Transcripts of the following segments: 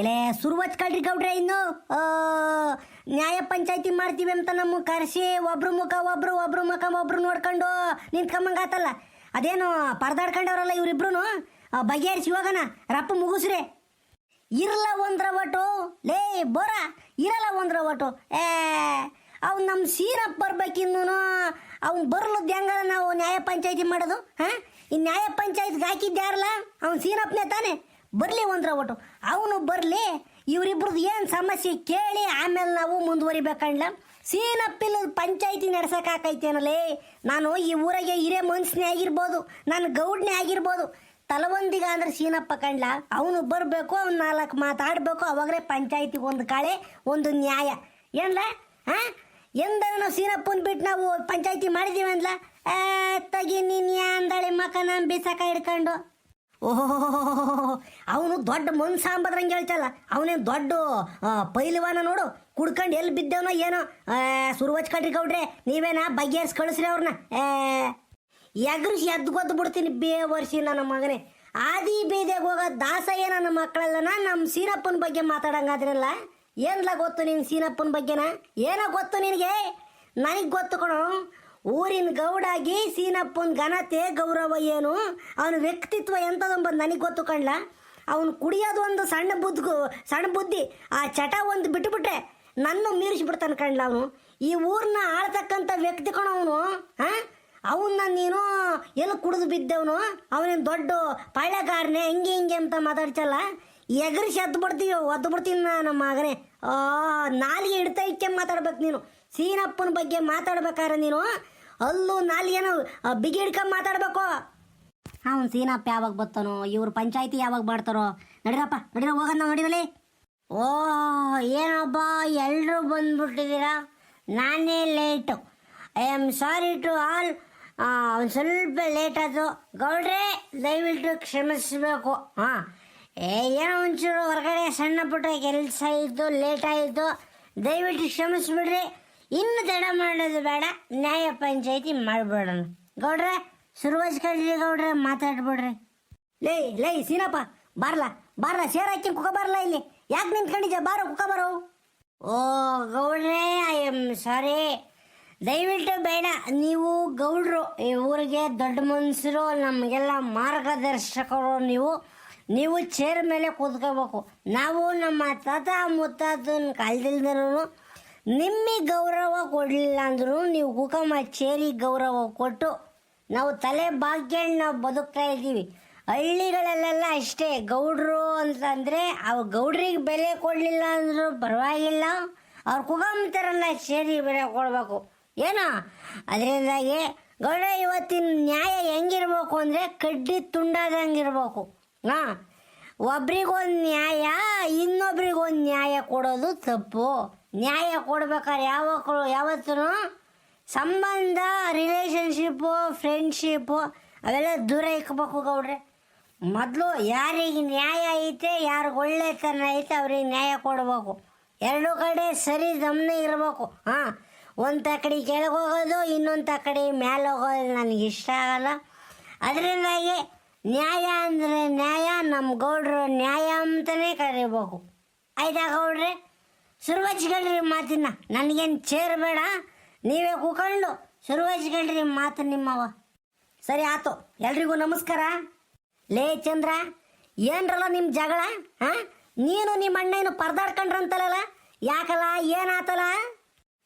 ಎಲೆ ಸುರು ಕಳ್ರಿ ಗೌಡ್ರೆ, ಇನ್ನು ನ್ಯಾಯ ಪಂಚಾಯತಿ ಮಾಡ್ತೀವಿ ಅಂತ ನಮ್ಮ ಕರೆಸಿ ಒಬ್ರು ಮುಖ, ಒಬ್ರು ಒಬ್ರು ಮುಖ, ಒಬ್ರು ನೋಡ್ಕೊಂಡು ನಿಂತ್ಕೊಂಬಂಗಾತಲ್ಲ ಅದೇನು ಪರದಾಡ್ಕೊಂಡವ್ರಲ್ಲ ಇವ್ರಿಬ್ರು ಬಗೆಹರಿಸಿ ಹೋಗೋಣ. ರಪ್ಪ ಮುಗಿಸ್ರಿ. ಇರಲ್ಲ ಒಂದ್ರ ಒಟ್ಟು. ಲೇ, ಬೋರ. ಇರಲ್ಲ ಒಂದ್ರ ಒಟ್ಟು. ಏ, ಅವ್ನು ನಮ್ಮ ಸೀರಪ್ಪ ಬರ್ಬೇಕಿನ್ನು ಅವ್ನು ಬರ್ಲದ್ದು ಹೆಂಗ ನಾವು ನ್ಯಾಯ ಪಂಚಾಯತಿ ಮಾಡೋದು? ಹಾಂ? ಈ ನ್ಯಾಯ ಪಂಚಾಯತ್ಗೆ ಹಾಕಿದ್ಯಾರಲ್ಲ ಅವ್ನು ಸೀನಪ್ಪನೇ ತಾನೆ. ಬರಲಿ ಒಂದ್ರ ಒಟ್ಟು. ಅವನು ಬರಲಿ ಇವರಿಬ್ರದ್ದು ಏನು ಸಮಸ್ಯೆ ಕೇಳಿ ಆಮೇಲೆ ನಾವು ಮುಂದುವರಿಬೇಕಂಡ್ಲ. ಸೀನಪ್ಪಿಲ್ಲ ಪಂಚಾಯತಿ ನಡ್ಸೋಕ್ಕಾಕೈತೇನಲೇ ನಾನು ಈ ಊರಾಗೆ ಹಿರೇ ಮನ್ಸನೇ ಆಗಿರ್ಬೋದು, ನಾನು ಗೌಡ್ನೇ ಆಗಿರ್ಬೋದು. ತಲವಂದಿಗ ಅಂದ್ರೆ ಸೀನಪ್ಪ ಕಂಡ್ಲ, ಅವನು ಬರಬೇಕು, ಅವ್ನು ನಾಲ್ಕು ಮಾತಾಡಬೇಕು ಅವಾಗಲೇ ಪಂಚಾಯತಿಗೆ ಒಂದು ಕಾಳೆ, ಒಂದು ನ್ಯಾಯ. ಏನ್ಲ? ಹಾಂ ಎಂದರೆ ನಾವು ಸೀನಪ್ಪನ ಬಿಟ್ಟು ನಾವು ಪಂಚಾಯತಿ ಮಾಡಿದೀವಿ ಅಂದ್ಲ ತಗಿ ನೀನು ಅಂದಳೆ ಮಕನ ಬಿಸಾಕ ಹಿಡ್ಕೊಂಡು. ಓಹೋ ಅವನು ದೊಡ್ಡ ಮನ್ ಸಾಂಬದ್ರಂಗೆ ಹೇಳ್ತಲ್ಲ, ಅವನೇನು ದೊಡ್ಡ ಪೈಲವಾನ ನೋಡು, ಕುಡ್ಕೊಂಡು ಎಲ್ಲಿ ಬಿದ್ದವನೋ ಏನೋ. ಸುರುವಚ್ ಕಟ್ರಿ ಗೌಡ್ರೆ, ನೀವೇನಾ ಬಗೆಹರಿಸಿ ಕಳಿಸ್ರಿ ಅವ್ರನ್ನ ಎಗ್ರಿಸಿ ಎದ್ದು ಬಿಡ್ತೀನಿ ಬೇವರ್ಸಿ ನನ್ನ ಮಗನೇ. ಆದಿ ಬೀದಿಗೆ ಹೋಗೋ ದಾಸಯ್ಯ ನನ್ನ ಮಕ್ಕಳಲ್ಲನ ನಮ್ಮ ಸೀನಪ್ಪನ ಬಗ್ಗೆ ಮಾತಾಡಂಗಾದ್ರಲ್ಲ ಏನ್ಲ ಗೊತ್ತು ನಿನ್ ಸೀನಪ್ಪನ ಬಗ್ಗೆನ? ಏನೋ ಗೊತ್ತು ನಿನಗೆ? ನನಗೆ ಗೊತ್ತು ಕಣೋ. ಊರಿನ ಗೌಡಾಗಿ ಸೀನಪ್ಪನ ಘನತೆ ಗೌರವ ಏನು? ಅವನ ವ್ಯಕ್ತಿತ್ವ ಎಂಥದಂಬದು ನನಗೆ ಗೊತ್ತು ಕಣ್ಲ? ಅವನು ಕುಡಿಯೋದು ಒಂದು ಸಣ್ಣ ಬುದ್ಧು ಸಣ್ಣ ಬುದ್ಧಿ. ಆ ಚಟ ಒಂದು ಬಿಟ್ಟುಬಿಟ್ರೆ ನನ್ನ ಮೀರಿಸ್ಬಿಡ್ತಾನೆ ಕಣ್ಲ ಅವನು. ಈ ಊರನ್ನ ಆಳ್ತಕ್ಕಂಥ ವ್ಯಕ್ತಿ ಕಣ ಅವನು ಹಾಂ ಅವನ್ನ ನೀನು ಎಲ್ಲಿ ಕುಡಿದು ಬಿದ್ದವನು? ಅವನೇನು ದೊಡ್ಡ ಪಾಳ್ಯಗಾರನೆ ಹಿಂಗೆ ಹಿಂಗೆ ಅಂತ ಮಾತಾಡ್ಸಲ್ಲ ಎಗರಿಸಿ ಎದ್ದು ಬಿಡ್ತೀವಿ ಒದ್ದು ಬಿಡ್ತೀನಿ ನಮ್ಮ ಮಗನೇ. ನಾಲಿಗೆ ಹಿಡ್ತಾ ಇಕ್ಕೆ ಮಾತಾಡ್ಬೇಕು ನೀನು. ಸೀನಪ್ಪನ ಬಗ್ಗೆ ಮಾತಾಡ್ಬೇಕಾದ್ರೆ ನೀನು ಅಲ್ಲೂ ನಾಲ್ಗೇನು ಬಿಗಿ ಹಿಡ್ಕೊಂಡು ಮಾತಾಡ್ಬೇಕು. ಅವನು ಸೀನಪ್ಪ ಯಾವಾಗ ಬರ್ತಾನೋ ಇವ್ರು ಪಂಚಾಯತಿ ಯಾವಾಗ ಮಾಡ್ತಾರೋ. ನಡಿರಪ್ಪ ನಡಿರ ಹೋಗೋಣ ನಾವು ಓ ಏನಪ್ಪ ಎಲ್ಲರೂ ಬಂದ್ಬಿಟ್ಟಿದ್ದೀರಾ? ನಾನೇ late I am sorry to all ಒಂದು ಸ್ವಲ್ಪ ಲೇಟ್ ಆಯ್ತು. ಗೌಡ್ರೆ ದಯವಿಟ್ಟು ಕ್ಷಮಿಸಬೇಕು. ಹಾಂ. ಏ ಏನೋ ಒಂಚೂರು ಹೊರಗಡೆ ಸಣ್ಣ ಪುಟ್ಟ ಕೆಲಸ ಇತ್ತು ಲೇಟ್ ಆಯಿತು. ದಯವಿಟ್ಟು ಕ್ಷಮಿಸ್ಬಿಡ್ರಿ. ಇನ್ನು ತಡ ಮಾಡೋದು ಬೇಡ. ನ್ಯಾಯ ಪಂಚಾಯತಿ ಮಾಡ್ಬಿಡೋಣ. ಗೌಡ್ರೆ ಸುರುವಸ್ಕಳ್ರಿ ಗೌಡ್ರೆ, ಮಾತಾಡ್ಬಿಡ್ರಿ. ಲೇ ಲೇ, ಸೀನಪ್ಪ, ಬಾರ್ಲ ಬಾರ್ಲ, ಸೇರ್ ಹಾಕಿ ಕುಕ ಬಾರ್ಲ ಇಲ್ಲಿ. ಯಾಕೆ ನಿಂತ್ಕೊಂಡಿದ್ಯಾ? ಬಾರು, ಕುಕ ಬಾರೋ. ಓ, ಗೌಡ್ರೆ ಐ ಎಂ ಸಾರಿ ದಯವಿಟ್ಟು ಬೇಡ. ನೀವು ಗೌಡ್ರು, ಈ ಊರಿಗೆ ದೊಡ್ಡ ಮನುಷ್ಯರು ನಮಗೆಲ್ಲ ಮಾರ್ಗದರ್ಶಕರು ನೀವು. ನೀವು ಚೇರ್ ಮೇಲೆ ಕೂತ್ಕೋಬೇಕು. ನಾವು ನಮ್ಮ ತಾತ ಮುತ್ತಾತನ ಕಾಲದಿಲ್ದರೂ ನಿಮಗೆ ಗೌರವ ಕೊಡಲಿಲ್ಲ ಅಂದ್ರೂ ನೀವು ಕುಕಮ ಚೇರಿ ಗೌರವ ಕೊಟ್ಟು ನಾವು ತಲೆ ಬಾಗ್ಯಣ್ಣ ನಾವು ಬದುಕ್ತಾ ಇದ್ದೀವಿ. ಹಳ್ಳಿಗಳಲ್ಲೆಲ್ಲ ಅಷ್ಟೇ. ಗೌಡ್ರು ಅಂತಂದರೆ ಅವು ಗೌಡ್ರಿಗೆ ಬೆಲೆ ಕೊಡಲಿಲ್ಲ ಅಂದರೂ ಪರವಾಗಿಲ್ಲ. ಅವ್ರು ಕುಗಮ್ತಾರಲ್ಲ ಸೇರಿ ಬೆಲೆ ಕೊಡಬೇಕು. ಏನೋ? ಅದರಿಂದಾಗಿ ಗೌಡ್ರ ಇವತ್ತಿನ ನ್ಯಾಯ ಹೆಂಗಿರ್ಬೇಕು ಅಂದರೆ ಕಡ್ಡಿ ತುಂಡಾದಂಗೆ ಇರಬೇಕು ಹಾಂ? ಒಬ್ರಿಗೊಂದು ನ್ಯಾಯ, ಇನ್ನೊಬ್ರಿಗೊಂದು ನ್ಯಾಯ ಕೊಡೋದು ತಪ್ಪು. ನ್ಯಾಯ ಕೊಡ್ಬೇಕಾದ್ರೆ ಯಾವಕ್ಕೂ ಯಾವತ್ತೂ ಸಂಬಂಧ ರಿಲೇಷನ್ಶಿಪ್ಪು ಫ್ರೆಂಡ್ಶಿಪ್ಪು ಅವೆಲ್ಲ ದೂರ ಇಕ್ಕಬೇಕು ಗೌಡ್ರೆ. ಮೊದಲು ಯಾರಿಗೆ ನ್ಯಾಯ ಐತೆ, ಯಾರಿಗೆ ಒಳ್ಳೆತನ ಐತೆ ಅವ್ರಿಗೆ ನ್ಯಾಯ ಕೊಡಬೇಕು. ಎರಡು ಕಡೆ ಸರಿ ದಮ್ನೆ ಇರಬೇಕು. ಹಾಂ, ಒಂದು ತಕಡಿ ಕೆಳಗೆ ಹೋಗೋದು, ಇನ್ನೊಂದು ತಕಡಿ ಮೇಲೆ ಹೋಗೋದು ನನಗೆ ಇಷ್ಟ ಆಗಲ್ಲ. ಅದರಿಂದಾಗಿ ನ್ಯಾಯ ಅಂದರೆ ನ್ಯಾಯ ನಮ್ಮ ಗೌಡ್ರು ನ್ಯಾಯ ಅಂತಲೇ ಕರಿಬೇಕು. ಆಯ್ತಾ ಗೌಡ್ರೆ? ಸುರುವಚ್ಕೊಳ್ರಿ ಮಾತಿನ ನನಗೇನು ಚೇರ್ ಬೇಡ, ನೀವೇ ಕೂಕೊಂಡು ಸುರುವಚ್ಕೊಳ್ರಿ ಮಾತು ನಿಮ್ಮವ ಸರಿ, ಆತು. ಎಲ್ರಿಗೂ ನಮಸ್ಕಾರ. ಲೇ ಚಂದ್ರ, ಏನ್ರಲ್ಲ ನಿಮ್ಮ ಜಗಳ, ಹಾಂ? ನೀನು ನಿಮ್ಮ ಅಣ್ಣ ಏನು ಪರದಾಡ್ಕೊಂಡ್ರಂತಲ್ಲ ಯಾಕಲ್ಲ, ಏನಾತಲ್ಲ?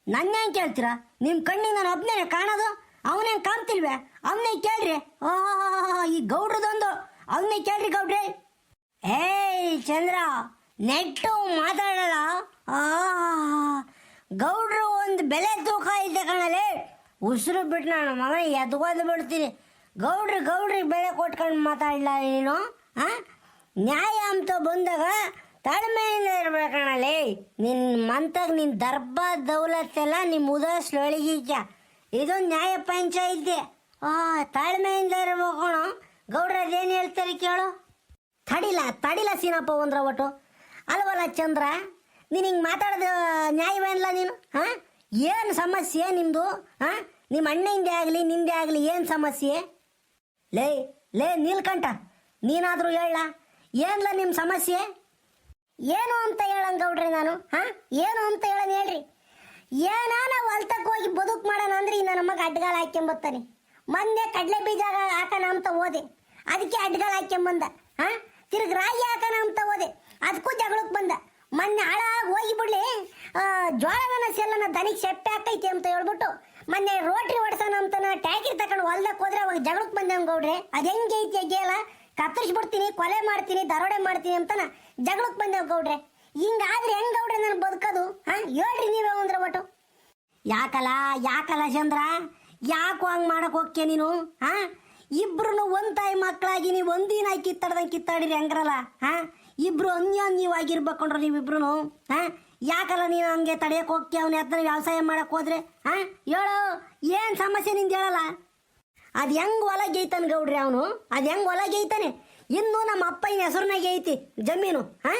ಹೆಂಗೆ ಕೇಳ್ತೀರಾ? ನಿಮ್ಮ ಕಣ್ಣಿಗೆ ನಾನು ಕಾಣೋದು? ಅವನೇನ್ ಕಾಣ್ತಿಲ್ವೇ? ಅವನೇ ಕೇಳ್ರಿ. ಓಹೋ ಈ ಗೌಡ್ರದೊಂದು. ಅವನೇ ಕೇಳ್ರಿ ಗೌಡ್ರಿ. ಏಯ್ ಚಂದ್ರ, ನೆಟ್ಟು ಮಾತಾಡಲ್ಲ ಆ ಗೌಡ್ರು ಒಂದು ಬೆಲೆ ತೂಕ ಐತೆ ಕಣಲೆ? ಉಸಿರು ಬಿಟ್ಟು ನಾನು ಮಗ ಎದ್ಕೊಂಡು ಬಿಡ್ತೀನಿ. ಗೌಡ್ರಿ ಗೌಡ್ರಿಗೆ ಬೆಳೆ ಕೊಟ್ಕೊಂಡು ಮಾತಾಡಲ್ಲ ನೀನು? ಹಾಂ ನ್ಯಾಯ ಅಂತ ಬಂದಾಗ ತಾಳ್ಮೆಯಿಂದ ಇರ್ಬೇಕಣಲೇ ನಿನ್ನ ಮಂತಾಗ ನಿನ್ನ ದರ್ಬ ದೌಲತ್ತೆಲ್ಲ ನಿಮ್ಮ ಉದಾಸ್ ಒಳಗಿದ್ಯ ಇದು ನ್ಯಾಯ ಪಂಚಾಯಿತಿ. ಆ, ತಾಳ್ಮೆಯಿಂದ ಇರ್ಬೇಕಣ ಗೌಡ್ರ ಅದೇನು ಹೇಳ್ತಾರೆ ಕೇಳು. ತಡಿಲ ತಡಿಲ ಸೀನಪ್ಪ ಒಂದ್ರ ಒಟ್ಟು ಅಲ್ವಲ್ಲ ಚಂದ್ರ? ನೀನು ಹಿಂಗೆ ಮಾತಾಡೋದು ನ್ಯಾಯವೇನಲ್ಲ ನೀನು? ಹಾಂ ಏನು ಸಮಸ್ಯೆ ನಿಮ್ಮದು ಹಾಂ ನಿಮ್ಮ ಹಿಂದೆ ಆಗಲಿ, ನಿಂದೆ ಆಗಲಿ ಏನು ಸಮಸ್ಯೆ? ಲೇ ಲೇ, ನೀಲ್ಕಂಠ, ನೀನಾದರೂ ಹೇಳ. ಏನ್ಲ ನಿಮ್ಮ ಸಮಸ್ಯೆ? ಏನು ಅಂತ ಹೇಳಂಗೌಡ್ರಿ ನಾನು ಹಾ ಏನು ಅಂತ ಹೇಳನ್ ಹೇಳ್ರಿ. ಏನಾನ ಹೊಲ್ತಕ್ಕೆ ಹೋಗಿ ಬದುಕು ಮಾಡೋಣ ಅಂದ್ರೆ ಈ ನನ್ನ ಮಗ ಅಡ್ಗಾಲ ಹಾಕ್ಕೊಂಬತ್ತಾನೆ ಮೊನ್ನೆ ಕಡಲೆ ಬೀಜ ಹಾಕೋಣ ಅಂತ ಹೋದೆ. ಅದಕ್ಕೆ ಅಡ್ಗಾಲ ಹಾಕೊಂಬಂದ ಹಾ ತಿರ್ಗಿ ರಾಗಿ ಹಾಕೋಣ ಅಂತ ಹೋದೆ. ಅದಕ್ಕೂ ಜಗಳಕ್ಕೆ ಬಂದ. ಮೊನ್ನೆ ಹಾಳಾಗಿ ಹೋಗಿ ಬಿಡ್ಲಿ. ಜೋಳನ ಸೆಲ್ಲನ ದನಿಗೆ ಸೆಪ್ಪೆ ಹಾಕೈತಿ ಅಂತ ಹೇಳ್ಬಿಟ್ಟು ಮೊನ್ನೆ ರೋಟ್ರಿ ಹೊಡ್ಸೋಣ ಅಂತನ ಟ್ಯಾಕಿರ್ ತಗೊಂಡು ಹೊಲ್ದಕ್ಕೆ ಹೋದ್ರೆ ಅವಾಗ ಜಗಳಕ್ಕೆ ಬಂದೆ ಗೌಡ್ರೆ? ಅದು ಹೆಂಗೆ ಐತಿ ಗೇಲ ಕತ್ತರಿಸ್ಬಿಡ್ತೀನಿ, ಕೊಲೆ ಮಾಡ್ತೀನಿ, ದರೋಡೆ ಮಾಡ್ತೀನಿ ಅಂತನ ಜಗಳಕ್ಕೆ ಬಂದೇವು ಗೌಡ್ರೆ. ಹಿಂಗಾದ್ರೆ ಹೆಂಗ್ ಗೌಡ್ರೆ ನಾನು ಬದುಕೋದು? ಹಾಂ, ಹೇಳ್ರಿ ನೀವೇ ಅಂದ್ರೆ ಒಟ್ಟು. ಯಾಕಲ್ಲ ಯಾಕಲ್ಲ ಚಂದ್ರ? ಯಾಕೋ ಹಂಗೆ ಮಾಡೋಕೆ ಹೋಗ್ಕೆ ನೀನು? ಹಾ ಇಬ್ರು ಒಂದು ತಾಯಿ ಮಕ್ಕಳಾಗಿ ನೀವು ಒಂದಿನ ಕಿತ್ತಾಡ್ದಂಗೆ ಕಿತ್ತಾಡಿರಿ ಹೆಂಗ್ರಲ್ಲ ಹಾ? ಇಬ್ರು ಅನ್ಯೋನ್ಯವಾಗಿರ್ಬೇಕೊಂಡ್ರ ನೀವಿಬ್ರು ಹಾಂ? ಯಾಕಲ್ಲ ನೀನು ಹಂಗೆ ತಡೆಯಕ್ ಹೋಗ್ತಿ? ಅವ್ನ ಹತ್ರ ವ್ಯವಸಾಯ ಮಾಡಕ್ ಹೋದ್ರೆ, ಹಾ? ಹೇಳು, ಏನ್ ಸಮಸ್ಯೆ ನಿಂದ ಹೇಳಲ್ಲ? ಅದು ಹೆಂಗ್ ಹೊಲ ಗೈತಾನೆ ಗೌಡ್ರಿ ಅವನು? ಅದು ಹೆಂಗ್ ಹೊಲ ಇನ್ನು ನಮ್ಮ ಅಪ್ಪನ ಹೆಸರ್ನಾಗ ಐತಿ ಜಮೀನು, ಹಾ?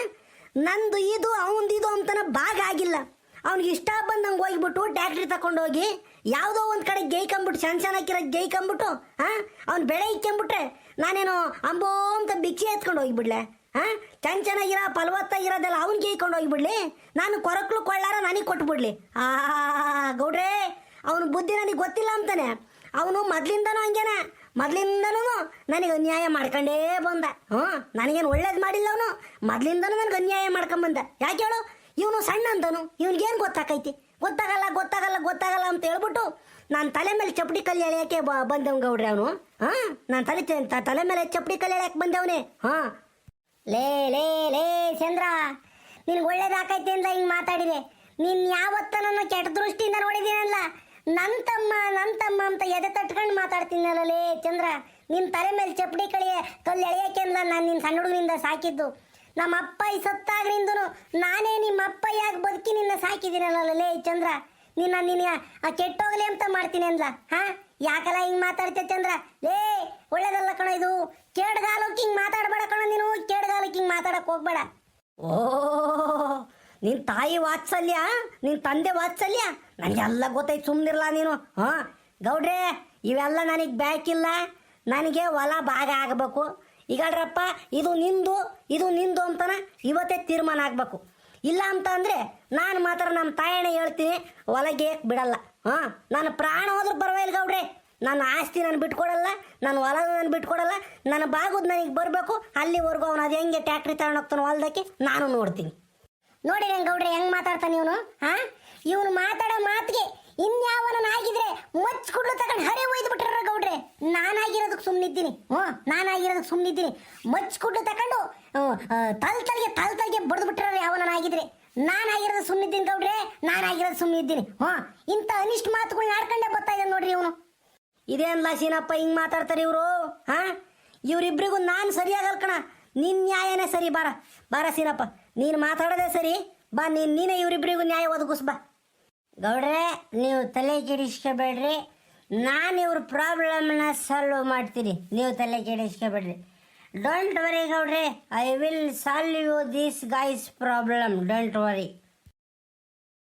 ನಂದು ಇದು, ಅವನದು ಇದು ಅಂತನ ಭಾಗ ಆಗಿಲ್ಲ. ಅವ್ನಿಗೆ ಇಷ್ಟ ಬಂದಂಗೆ ಹೋಗ್ಬಿಟ್ಟು ಟ್ಯಾಕ್ಟ್ರಿ ತಗೊಂಡೋಗಿ ಯಾವುದೋ ಒಂದು ಕಡೆ ಗೇಯ್ಕೊಂಬಿಟ್ಟು ಸಣ್ಣ ಸಣ್ಣ ಹಾಕಿರೋ ಗೇಯ್ಕೊಂಬಿಟ್ಟು ಹಾಂ? ಅವ್ನು ಬೆಳೆ ಇಕ್ಕೊಂಬಿಟ್ರೆ ನಾನೇನು ಅಂಬೋ ಅಂತ ಭಿಕ್ಷೆ ಎತ್ಕೊಂಡು ಹೋಗಿಬಿಡ್ಲೆ. ಹಾ? ಚೆನ್ನ ಚೆನ್ನಾಗಿರೋ ಫಲವತ್ತಾಗಿರೋದೆಲ್ಲ ಅವ್ನು ಕೈಕೊಂಡು ಹೋಗಿಬಿಡ್ಲಿ. ನಾನು ಕೊರಕ್ಲು ಕೊಳ್ಳಾರ ನನಗೆ ಕೊಟ್ಬಿಡ್ಲಿ. ಆ, ಗೌಡ್ರೆ, ಅವನ ಬುದ್ಧಿ ನನಗೆ ಗೊತ್ತಿಲ್ಲ ಅಂತಾನೆ. ಅವನು ಮೊದ್ಲಿಂದನೂ ಹಂಗೇನೆ. ಮೊದ್ಲಿಂದನೂ ನನಗೆ ಅನ್ಯಾಯ ಮಾಡ್ಕೊಂಡೇ ಬಂದ. ಹ್ಞೂ ನನಗೇನು ಒಳ್ಳೇದು ಮಾಡಿಲ್ಲ ಅವನು. ಮೊದ್ಲಿಂದನೂ ನನಗೆ ಅನ್ಯಾಯ ಮಾಡ್ಕೊಂಬಂದ ಯಾಕೆ ಹೇಳು? ಇವನು ಸಣ್ಣ ಅಂತನು. ಇವನಿಗೇನು ಗೊತ್ತಾಕೈತಿ? ಗೊತ್ತಾಗಲ್ಲ ಗೊತ್ತಾಗಲ್ಲ ಗೊತ್ತಾಗಲ್ಲ ಅಂತ ಹೇಳ್ಬಿಟ್ಟು ನಾನು ತಲೆ ಮೇಲೆ ಚಪ್ಪಡಿ ಕಲ್ಲಿ ಎಳೆಯೋಕೆ ಬ ಗೌಡ್ರೆ ಅವನು. ಹಾಂ ನಾನು ತಲೆ ತಲೆ ಮೇಲೆ ಚಪ್ಪಡಿ ಕಲ್ಲಿ ಎಳೆಯಕ್ಕೆ ಬಂದವನೇ. ಹಾಂ ಲೇ ಲೇ ಲೇ, ಚಂದ್ರ. ನಿನ್ಗೆ ಒಳ್ಳೇದಾಕೈತಿ ಅಂತ ಹಿಂಗೆ ಮಾತಾಡಿದೆ. ನೀನ್ ಯಾವತ್ತ ನನ್ನ ಕೆಟ್ಟ ದೃಷ್ಟಿಯಿಂದ ನೋಡಿದ್ದೀನಲ್ಲ? ನನ್ನ ತಮ್ಮ ನನ್ನ ತಮ್ಮ ಅಂತ ಎದೆ ತಟ್ಕೊಂಡು ಮಾತಾಡ್ತೀನಲ್ಲ ಲೇ, ಚಂದ್ರ. ನಿನ್ ತಲೆ ಮೇಲೆ ಚಪ್ಪಡಿ ಕಳಿಯ, ಕಲ್ಲು ಎಳೆಯಕ್ಕೆ ಅಲ್ಲ ನಾನು ನಿನ್ನ ಸಣ್ಣ ಹುಡುಗನಿಂದ ಸಾಕಿದ್ದು. ನಮ್ಮ ಅಪ್ಪ ಈ ಸತ್ತಾಗ್ರಿಂದನು ನಾನೇ ನಿಮ್ಮ ಅಪ್ಪ ಯಾಕೆ ಬದುಕಿ ನಿನ್ನ ಸಾಕಿದ್ದೀನಲ್ಲ ಲೇ, ಚಂದ್ರ. ನಿನ್ನ ನಿನ್ನ ಆ ಕೆಟ್ಟೋಗ್ಲಿ ಅಂತ ಮಾಡ್ತೀನಿ ಅಂದ್ಲ. ಹಾ? ಯಾಕಲ್ಲ ಹಿಂಗ್ ಮಾತಾಡ್ತೀಯ ಚಂದ್ರ? ಲೇ, ಒಳ್ಳೇದಲ್ಲ ಕಣ ಇದು. ಕೇಡ್ಗಾಲಕ್ಕೆ ಹಿಂಗ್ ಮಾತಾಡ್ಬೇಡ ಕಣ ನೀನು, ಕೇಡ್ಗಾಲಕ್ಕೆ. ಹಿಂಗ್ ಮಾತಾಡಕ್ ಹೋಗ್ಬೇಡ. ಓ, ನಿನ್ ತಾಯಿ ವಾತ್ಸಲ್ಯ, ನಿನ್ ತಂದೆ ವಾತ್ಸಲ್ಯ? ನನಗೆಲ್ಲ ಗೊತ್ತಾಯ್ತು ಸುಮ್ಮನಿರ್ಲ ನೀನು. ಹಾ, ಗೌಡ್ರೆ, ಇವೆಲ್ಲ ನನಗೆ ಬ್ಯಾಕಿಲ್ಲ ನನಗೆ ಹೊಲ ಭಾಗ ಆಗಬೇಕು. ಈಗಳ್ರಪ್ಪ ಇದು ನಿಂದು ಇದು ನಿಂದು ಅಂತನ ಇವತ್ತೇ ತೀರ್ಮಾನ ಆಗಬೇಕು. ಇಲ್ಲ ಅಂತ ಅಂದ್ರೆ ನಾನು ಮಾತ್ರ ನಮ್ಮ ತಾಯಣ್ಣ ಹೇಳ್ತೀನಿ ಹೊಲಗೆ ಬಿಡಲ್ಲ. ಹಾಂ ನಾನು ಪ್ರಾಣ ಹೋದ್ರೂ ಪರವಾಗಿಲ್ಲ ಗೌಡ್ರೆ. ನನ್ನ ಆಸ್ತಿ ನಾನು ಬಿಟ್ಕೊಡಲ್ಲ, ನನ್ನ ಹೊಲ ನಾನು ಬಿಟ್ಕೊಡಲ್ಲ, ನನ್ನ ಬಾಗುದು ನನಗೆ ಬರಬೇಕು, ಅಲ್ಲಿವರೆಗೂ ಅವನು ಅದು ಹೆಂಗೆ ಟ್ಯಾಕ್ಟ್ರಿ ತಗೊಂಡು ಹೋಗ್ತಾನೆ ಹೊಲದಕ್ಕೆ ನಾನು ನೋಡ್ತೀನಿ. ನೋಡಿ ನಂಗೆ ಗೌಡ್ರೆ, ಹೆಂಗ್ ಮಾತಾಡ್ತಾನೆ ಇವನು? ಹಾ ಇವನು ಮಾತಾಡೋ ಮಾತಿಗೆ ಇನ್ಯಾವನ ಆಗಿದ್ರೆ ಕುಡ್ಲು ತಗೊಂಡು ಹರೇ ಒಯ್ದು ಬಿಟ್ರ ಗೌಡ್ರೆ ನಾನಾಗಿರೋದಕ್ಕೆ ಸುಮ್ಮನಿದ್ದೀನಿ ಹ್ಞೂ ನಾನಾಗಿರೋದಕ್ಕೆ ಸುಮ್ಮನಿದ್ದೀನಿ ಮಚ್ ಕುಡ್ಲು ತಗೊಂಡು ತಲ್ ತಲೆಗೆ ತಲ್ ತಲೆಗೆ ಬಡ್ದು ಬಿಟ್ರ ಯಾವನಾಗಿದ್ರೆ ನಾನಾಗಿರೋದು ಸುಮ್ಮನಿದ್ದೀನಿ ಗೌಡ್ರೆ ನಾನಾಗಿರೋದು ಸುಮ್ಮನಿದ್ದೀನಿ ಹ್ಞೂ, ಇಂಥ ಅನಿಷ್ಟ ಮಾತುಗಳನ್ನ ಆಡ್ಕೊಂಡೇ ಬರ್ತಾ ಇದ್ದಾನೆ ನೋಡ್ರಿ ಇವನು. ಇದೇನ್ಲ ಸೀನಪ್ಪ ಹಿಂಗ್ ಮಾತಾಡ್ತಾರೆ ಇವರು? ಹಾ? ಇವರಿಬ್ರಿಗೂ ನಾನು ಸರಿಯಾಗಲ್ಲ ಕಣ. ನಿನ್ ನ್ಯಾಯನೇ ಸರಿ, ಬಾರ. ಬಾರ ಸೀನಪ್ಪ. ನೀನು ಮಾತಾಡದೆ ಸರಿ. ಬಾ, ನೀನ್ ನೀನೇ ಇವ್ರಿಬ್ರಿಗೂ ನ್ಯಾಯ ಒದಗಿಸ್ ಬಾ. ಗೌಡ್ರೆ, ನೀವು ತಲೆ ಕೆಡಿಸ್ಕೋಬೇಡ್ರಿ. ನಾನು ಇವ್ರ ಪ್ರಾಬ್ಲಮ್ನ ಸಾಲ್ವ್ ಮಾಡ್ತೀನಿ. ನೀವು ತಲೆ ಕೆಡಿಸ್ಕೋಬೇಡ್ರಿ. ಡೋಂಟ್ ವರಿ ಗೌಡ್ರೆ. I will solve you this guys problem don't worry